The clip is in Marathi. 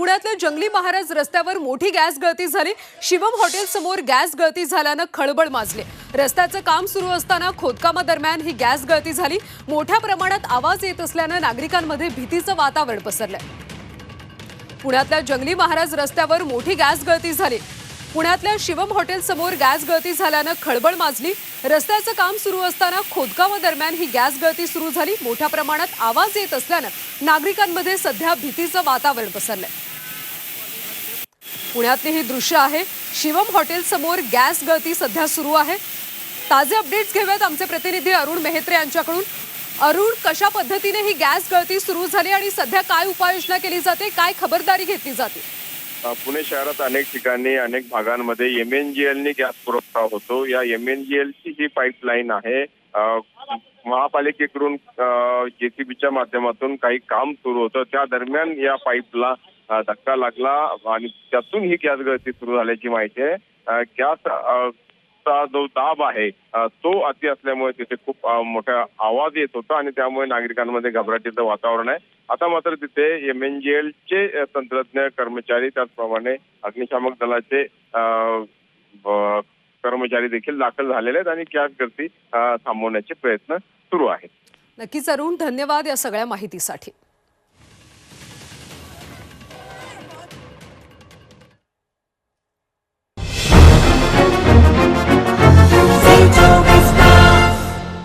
पुण्यातल्या जंगली महाराज रस्त्यावर मोठी गॅस गळती झाली. शिवम हॉटेल समोर गॅस गळती झाल्यानं खळबळ माजले. रस्त्याचं काम सुरू असताना खोदकामादरम्यान ही गॅस गळती झाली. मोठ्या प्रमाणात आवाज येत असल्यानं नागरिकांमध्ये भीतीचं वातावरण पसरलंय. पुण्यातल्या जंगली महाराज रस्त्यावर मोठी गॅस गळती झाली. पुण्यातल्या शिवम हॉटेल समोर गॅस गळती झाल्यानं खळबळ माजली. रस्त्याचं काम सुरू असताना खोदकामादरम्यान ही गॅस गळती सुरू झाली. मोठ्या प्रमाणात आवाज येत असल्यानं नागरिकांमध्ये सध्या भीतीचं वातावरण पसरलंय. पुण्यातली ही दृश्य आहे. शिवम हॉटेल समोर गॅस गळती सध्या सुरू आहे. ताजे अपडेट्स घेऊयात आमचे प्रतिनिधी अरुण मेहत्रे यांच्याकडून. अरुण कशा पद्धतीने ही गॅस गळती सुरू झाली आणि सध्या काय उपाययोजना केली जाते? काय खबरदारी घेतली जाते? पुणे शहरात अनेक ठिकाणी अनेक भागांमध्ये एम एन जी एलनी गॅस पुरवठा होतो. या एम एन जी एलची जी पाईपलाईन आहे महापालिकेकडून जेसीबीच्या माध्यमातून काही काम सुरू होतं. त्या दरम्यान या पाईपला धक्का लागला आणि त्यातून ही गॅस गळती सुरू झाल्याची माहिती आहे. गॅस चा जो दाब आहे तो अति असल्यामुळे तिथे खूप मोठा आवाज येत होता आणि त्यामुळे नागरिकांमध्ये घबराटीचं वातावरण आहे. आता मात्र तिथे एम एन जी एलचे तंत्रज्ञ कर्मचारी त्याचप्रमाणे अग्निशामक दलाचे कर्मचारी देखील दाखल झालेले आहेत आणि गॅस गर्दी थांबवण्याचे प्रयत्न सुरू आहे. नक्कीच अरुण धन्यवाद या सगळ्या माहितीसाठी.